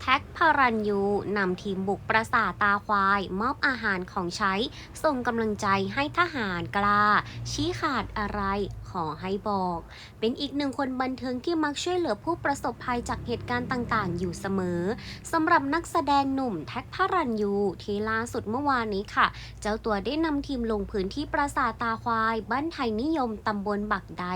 แท็กพารันยูนำทีมบุกปราสาทตาควาย มอบอาหารของใช้ ส่งกำลังใจให้ทหารกล้า ชี้ขาดอะไรขอให้บอก เป็นอีกหนึ่งคนบันเทิงที่มักช่วยเหลือผู้ประสบภัยจากเหตุการณ์ต่างๆ อยู่เสมอสำหรับนักแสดงหนุ่มแท็กพารันยูที่ล่าสุดเมื่อวานนี้ค่ะ เจ้าตัวได้นำทีมลงพื้นที่ปราสาทตาควาย บ้านไทยนิยมตำบลบักใด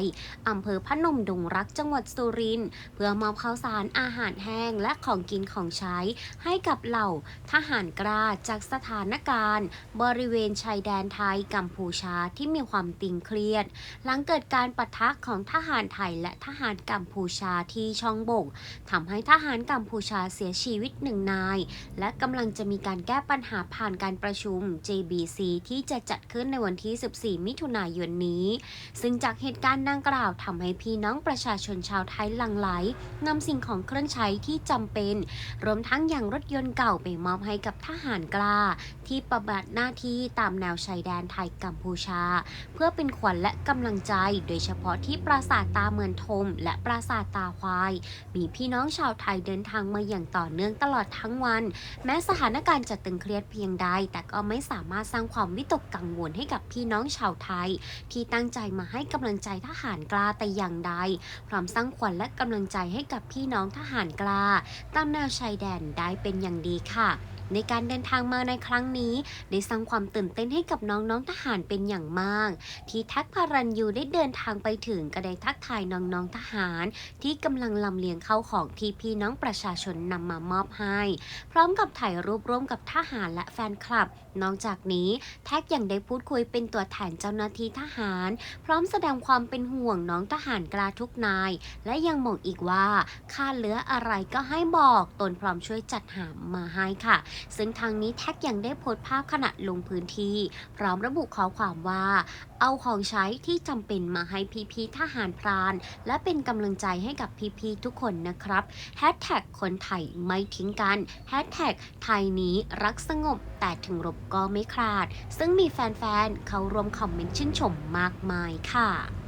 อำเภอพนมดงรักจังหวัดสุรินทร์เพื่อมอบข้าวสารอาหารแห้งและของกินของใช้ให้กับเหล่าทหารกล้าจากสถานการณ์ บริเวณชายแดนไทยกัมพูชาที่มีความตึงเครียด หลังเกิดการปะทะของทหารไทยและทหารกัมพูชาที่ช่องบกทำให้ทหารกัมพูชาเสียชีวิตหนึ่งนาย และกำลังจะมีการแก้ปัญหาผ่านการประชุม JBC ที่จะจัดขึ้นในวันที่ 14 มิถุนายนนี้ ซึ่งจากเหตุการณ์ดังกล่าวทำให้พี่น้องประชาชนชาวไทยหลั่งไหลนำสิ่งของเครื่องใช้ที่จำเป็นรวมทั้งอย่างรถยนต์เก่าไปมอบให้กับทหารกล้า ที่ปฏิบัติหน้าที่ตามแนวชายแดนไทยกัมพูชา เพื่อเป็นขวัญและกำลังใจ โดยเฉพาะที่ปราสาทตาเมือนทม และปราสาทตาควาย มีพี่น้องชาวไทยเดินทางมาอย่างต่อเนื่องตลอดทั้งวัน แม้สถานการณ์จะตึงเครียดเพียงใด แต่ก็ไม่สามารถสร้างความวิตกกังวลให้กับพี่น้องชาวไทย ที่ตั้งใจมาให้กำลังใจทหารกล้าแต่อย่างใด พร้อมสร้างขวัญและกำลังใจให้กับพี่น้องทหารกล้า ตามแนวชายแดนได้เป็นอย่างดีค่ะ ในการเดินทางมาในครั้งนี้ ได้สร้างความตื่นเต้นให้กับน้องๆทหารเป็นอย่างมาก ที่แท็กพารันยูได้เดินทางไปถึงก็ได้ทักทายน้องๆทหาร ที่กำลังลำเลียงเข้าของที่พี่น้องประชาชนนำมามอบให้ พร้อมกับถ่ายรูปร่วมกับทหารและแฟนคลับ นอกจากนี้แท็กยังได้พูดคุยเป็นตัวแทนเจ้าหน้าที่ทหาร พร้อมแสดงความเป็นห่วงน้องทหารกล้าทุกนาย และยังบอกอีกว่าค่าดเหลืออะไรก็ให้บอกตนพร้อมช่วยจัดหามาให้ค่ะซึ่งทางนี้แท็กยังได้โพสต์ภาพขณะลงพื้นที่ พร้อมระบุข้อความว่า เอาของใช้ที่จำเป็นมาให้พี่ๆทหารพราน และเป็นกำลังใจให้กับพี่ๆทุกคนนะครับแฮชแท็กคนไทยไม่ทิ้งกันแฮชแท็กไทยนี้รักสงบแต่ถึงรบก็ไม่คลาด ซึ่งมีแฟนๆ เขารวมคอมเมนต์ชื่นชมมากมายค่ะ